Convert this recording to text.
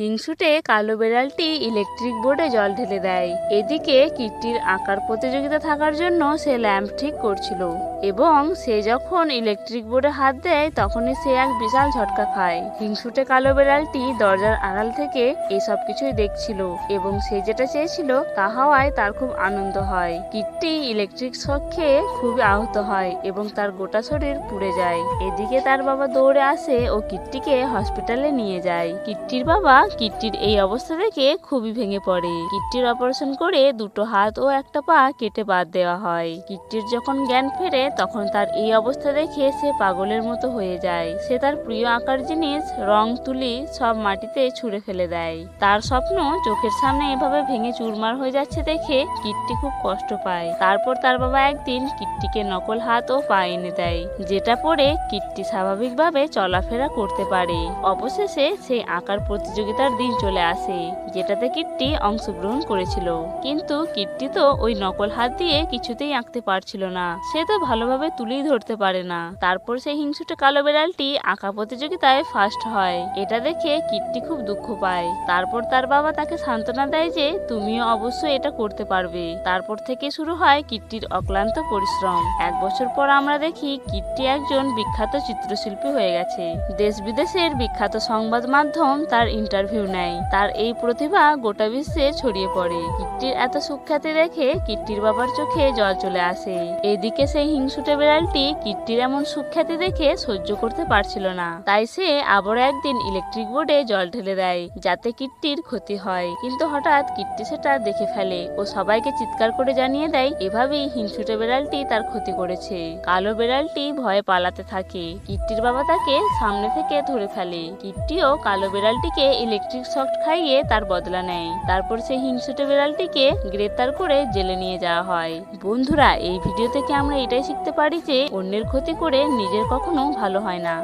হিংসুটে কালো বেড়ালটি ইলেকট্রিক বোর্ডে জল ঢেলে দেয়। এদিকে কিট্টির আঁকার প্রতিযোগিতা থাকার জন্য সে ল্যাম্প ঠিক করছিল এবং সে যখন ইলেকট্রিক বোর্ডে হাত দেয়, তখনই সে এক বিশাল ঝটকা খায়। হিংসুটে কালো বেড়ালটি দরজার আড়াল থেকে এসব কিছুই দেখছিল এবং সে যেটা চেয়েছিল তা হওয়ায় তার খুব আনন্দ হয়। কিট্টি ইলেকট্রিক শক খেয়ে খুবই আহত হয় এবং তার গোটা শরীর পুড়ে যায়। এদিকে তার বাবা দৌড়ে আসে ও কিট্টিকে হসপিটালে নিয়ে যায়। কিট্টির বাবা কিট্টির এই অবস্থা দেখে খুবই ভেঙে পড়ে। কিট্টির অপারেশন করে দুটো হাত ও একটা পা কেটে বাদ দেওয়া হয়। কিট্টির যখন জ্ঞান ফেরে, তখন তার এই অবস্থা দেখে সে পাগলের মতো হয়ে যায়। সে তার প্রিয় আঁকার জিনিস, রং, তুলি সব মাটিতে ছুঁড়ে ফেলে দেয়। তার স্বপ্ন চোখের সামনে এভাবে ভেঙে চুরমার হয়ে যাচ্ছে দেখে কিট্টি খুব কষ্ট পায়। তারপর তার বাবা একদিন কিট্টিকে নকল হাত ও পা এনে দেয়, যেটা পরে কিট্টি স্বাভাবিকভাবে চলাফেরা করতে পারে। অবশেষে সেই আঁকার প্রতিযোগিতার দিন চলে আসে, যেটাতে কিট্টি অংশগ্রহণ করেছিল। কিন্তু কিট্টি তো ওই নকল হাত দিয়ে কিছুতেই আঁকতে পারছিল না। সে তো ভালোভাবে তুলেই ধরতে পারে না। তারপর সেই হিংসুটে কালো বেড়ালটি আঁকা প্রতিযোগিতায় ফার্স্ট হয়। এটা দেখে কিট্টি খুব দুঃখ পায়। তারপর তার বাবা তাকে সান্ত্বনা দেয় যে, তুমিও অবশ্যই এটা করতে পারবে। তারপর থেকে শুরু হয় কিট্টির অক্লান্ত পরিশ্রম। এক বছর পর আমরা দেখি কিট্টি একজন বিখ্যাত চিত্রশিল্পী হয়ে গেছে। দেশ বিদেশের বিখ্যাত সংবাদ মাধ্যম তার ইন্টারভিউ নেয় তার এই প্রতিভা গোটা বিশ্বে ছড়িয়ে পড়ে। কিট্টির এত সুখ্যাতি দেখে কিট্টির বাবার চোখে জল চলে আসে। এদিকে সেই হিংসুটে বিড়ালটি কিট্টির এমন সুখ্যাতি দেখে সহ্য করতে পারছিল না। তাই সে আবারও একদিন ইলেকট্রিক বোর্ডে জল ঢেলে দেয়, যাতে কিট্টির ক্ষতি হয়। কিন্তু হঠাৎ কিট্টি সেটা দেখে ফেলে ও সবাইকে চিৎকার করে জানিয়ে দেয়, এভাবেই হিংসুটে বিড়ালটি তার ক্ষতি করেছে। কালো বিড়ালটি ভয়ে পালাতে থাকে। কিট্টির বাবা তাকে সামনে থেকে ধরে ফেলে। কিট্টিও কালো বিড়ালটিকে ইলেকট্রিক শক খাইয়ে তার বদলা নেয়। তারপর সেই হিংসুটে বিড়ালটিকে গ্রেপ্তার করে জেলে নিয়ে যাওয়া হয়। বন্ধুরা, এই ভিডিও থেকে আমরা এটাই শিখতে পারি যে অন্যের ক্ষতি করে নিজের কখনো ভালো হয় না।